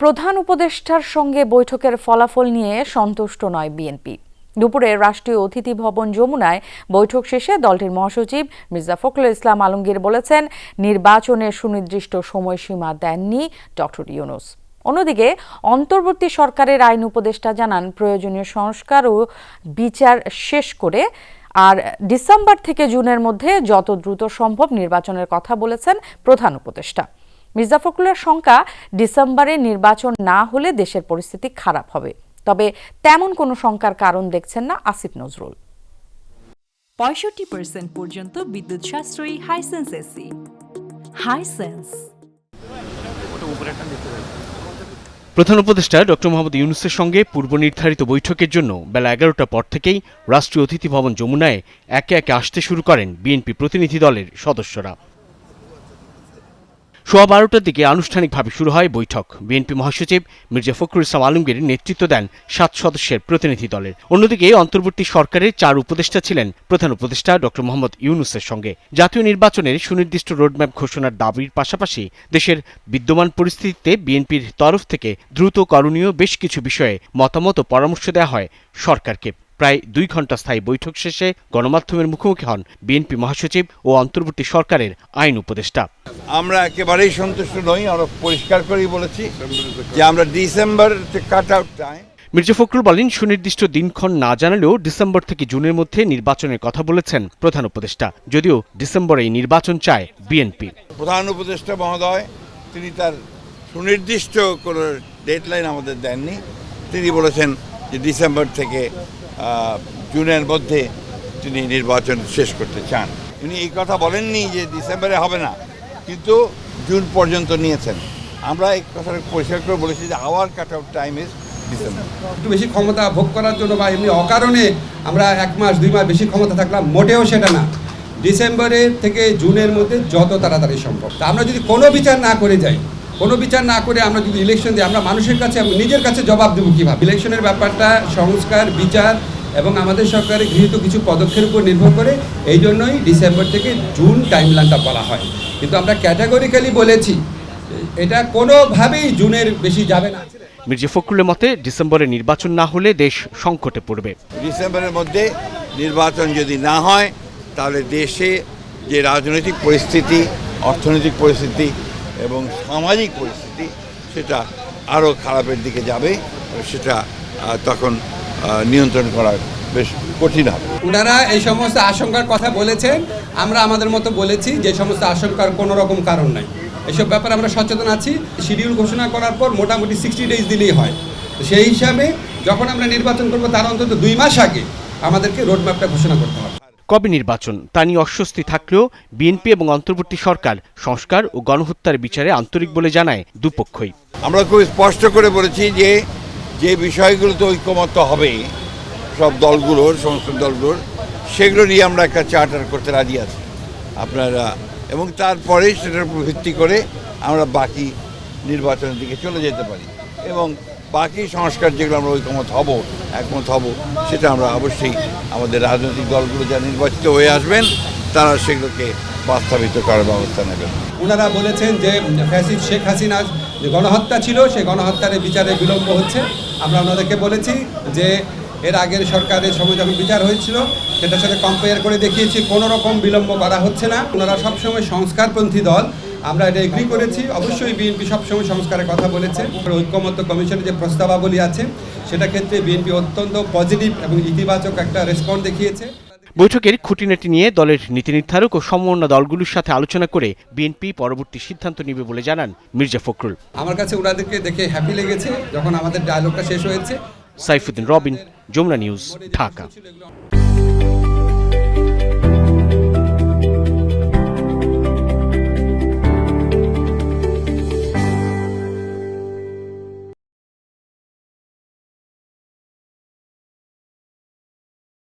প্রধান উপদেষ্টার সঙ্গে বৈঠকের ফলাফল নিয়ে সন্তুষ্ট নয় বিএনপি। দুপুরে রাষ্ট্রীয় অতিথি ভবন যমুনায় বৈঠক শেষে দলটির মহাসচিব মির্জা ফখরুল ইসলাম আলমগীর বলেছেন, নির্বাচনের সুনির্দিষ্ট সময়সীমা দেননি ডক্টর ইউনুস। অন্যদিকে, অন্তর্বর্তী সরকারের আইন উপদেষ্টা জানান, প্রয়োজনীয় সংস্কার ও বিচার শেষ করে আর ডিসেম্বর থেকে জুনের মধ্যে যত দ্রুত সম্ভব নির্বাচনের কথা বলেছেন প্রধান উপদেষ্টা। মির্জা ফখরুলের শঙ্কা ডিসেম্বরে নির্বাচন না হলে দেশের পরিস্থিতি খারাপ হবে। তবে তেমন কোনো শঙ্কার কারণ দেখছেন না আসিফ নজরুল। পঁয়ষট্টি পার্সেন্ট পর্যন্ত বিদ্যুৎ সাশ্রয়ী হাইসেন্স এসি। হাইসেন্স প্রধান উপদেষ্টা ডক্টর মোহাম্মদ ইউনুসের সঙ্গে পূর্ব নির্ধারিত বৈঠকের জন্য বেলা এগারোটার পর থেকেই রাষ্ট্রীয় অতিথি ভবন যমুনায় একে একে আসতে শুরু করেন বিএনপি প্রতিনিধি দলের সদস্যরা। সোয়া বারোটার দিকে আনুষ্ঠানিকভাবে শুরু হয় বৈঠক। বিএনপি মহাসচিব মির্জা ফখরুল ইসলাম আলমগীর নেতৃত্ব দেন সাত সদস্যের প্রতিনিধি দলের। অন্যদিকে অন্তর্বর্তী সরকারের চার উপদেষ্টা ছিলেন প্রধান উপদেষ্টা ড. মোহাম্মদ ইউনুসের সঙ্গে। জাতীয় নির্বাচনের সুনির্দিষ্ট রোডম্যাপ ঘোষণার দাবির পাশাপাশি দেশের বিদ্যমান পরিস্থিতিতে বিএনপির তরফ থেকে দ্রুত করণীয় বেশ কিছু বিষয়ে মতামত ও পরামর্শ দেওয়া হয় সরকারকে। প্রায় দুই ঘণ্টা স্থায়ী বৈঠক শেষে গণমাধ্যমের মুখোমুখি হন বিএনপি মহাসচিব ও অন্তর্বর্তী সরকারের আইন উপদেষ্টা। আমরা একেবারেই সন্তুষ্ট নই আমরা পরিষ্কার করেই বলেছি যে আমরা December cut out time Mirza Fakhrul বলেন সুনির্দিষ্ট দিনক্ষণ না জানালেও ডিসেম্বর থেকে জুনের মধ্যে নির্বাচনের কথা বলেছেন প্রধান উপদেষ্টা। যদিও ডিসেম্বরেই নির্বাচন চায় বিএনপি। প্রধান উপদেষ্টা মহোদয় তিনি তার সুনির্দিষ্ট কোনো ডেডলাইন আমাদের দেননি। তিনি বলেছেন যে ডিসেম্বর থেকে জুনের মধ্যে তিনি নির্বাচন শেষ করতে চান। উনি এই কথা বলেননি যে ডিসেম্বরে হবে না। কিন্তু জুন পর্যন্ত নিয়েছেন। আমরা এই কথাটা পরিষ্কার করে বলেছি যে our cut out time is একটু বেশি ক্ষমতা ভোগ করার জন্য বা এমনি অকারণে আমরা এক মাস, দুই মাস বেশি ক্ষমতা থাকলাম, মোটেও সেটা না। ডিসেম্বরের থেকে জুনের মধ্যে যত তাড়াতাড়ি সম্ভব। তা আমরা যদি কোনো বিচার না করে যাই, কোনো বিচার না করে আমরা যদি ইলেকশন দিই, আমরা মানুষের কাছে নিজের কাছে জবাব দেবো কীভাবে? ইলেকশনের ব্যাপারটা সংস্কার, বিচার এবং আমাদের সরকারের গৃহীত কিছু পদক্ষেপের উপর নির্ভর করে। এই জন্যই ডিসেম্বর থেকে জুন টাইমলাইনটা বলা হয়। কিন্তু আমরা ক্যাটাগরিক্যালি বলেছি এটা কোনোভাবেই জুনের বেশি যাবে না। মির্জা ফখরুলের মতে ডিসেম্বরে নির্বাচন না হলে দেশ সংকটে পড়বে। ডিসেম্বরের মধ্যে নির্বাচন যদি না হয় তাহলে দেশে যে রাজনৈতিক পরিস্থিতি অর্থনৈতিক পরিস্থিতি এবং সামাজিক পরিস্থিতি সেটা আরও খারাপের দিকে যাবে সেটা তখন নিয়ন্ত্রণ করা বেশ কঠিন হবে। ওনারা এই সমস্ত আশঙ্কার কথা বলেছেন। আমরা আমাদের মতো বলেছি যে সমস্ত আশঙ্কার কোনো রকম কারণ নাই। এসব ব্যাপারে আমরা সচেতন আছি। শিডিউল ঘোষণা করার পর মোটামুটি সিক্সটি ডেজ দিলেই হয়। সেই হিসাবে যখন আমরা নির্বাচন করব তার অন্তত দুই মাস আগে আমাদেরকে রোডম্যাপটা ঘোষণা করতে হবে। কবে নির্বাচন? তা নিয়ে অস্বস্তি থাকলেও বিএনপি এবং অন্তর্বর্তী সরকার সংস্কার ও গণহত্যার বিচারে আন্তরিক বলে জানায় দুপক্ষই। আমরা খুব স্পষ্ট করে বলেছি যে যে বিষয়গুলোতে ঐক্যমত্য হবে সব দলগুলোর, সমস্ত দলগুলোর, সেগুলো নিয়ে আমরা একটা চার্টার করতে রাজি আছি। আপনারা, এবং তারপরে সেটার উপর ভিত্তি করে আমরা বাকি নির্বাচনের দিকে চলে যেতে পারি। এবং বাকি সংস্কার যেগুলো আমরা ঐক্যমত হব, একমত হব, সেটা আমরা অবশ্যই আমাদের রাজনৈতিক দলগুলো যা নির্বাচিত হয়ে আসবেন, তারা সেগুলোকে বাস্তবিত করার ব্যবস্থা নেবেন। ওনারা বলেছেন যে ফ্যাসিড শেখ হাসিনা যে গণহত্যা ছিল, সেই গণহত্যার বিচারে বিলম্ব হচ্ছে। আমরা ওনাদেরকে বলেছি যে এর আগের সরকারের সময় যখন বিচার হয়েছিল সেটার সাথে কম্পেয়ার করে দেখিয়েছি কোনো রকম বিলম্ব করা হচ্ছে না। ওনারা সবসময় সংস্কারপন্থী দল। আমরা এটা এগ্রি করেছি। অবশ্যই বিএনপি সবসময় সংস্কারের কথা বলেছে। ঐক্যমত্য কমিশনের যে প্রস্তাবাবলী আছে সেটা ক্ষেত্রে বিএনপি অত্যন্ত পজিটিভ এবং ইতিবাচক একটা রেসপন্স দেখিয়েছে। বৈঠকের খুঁটিনাটি নিয়ে দলের নীতি নির্ধারক ও সমন্বয় দলগুলোর সাথে আলোচনা করে বিএনপি পরবর্তী সিদ্ধান্ত নেবে বলে জানান মির্জা ফখরুল। আমার কাছে ওনাদেরকে দেখে হ্যাপি লেগেছে যখন আমাদের ডায়লগটা শেষ হয়েছে। সাইফুদ্দিন রবিন যমুনা নিউজ ঢাকা।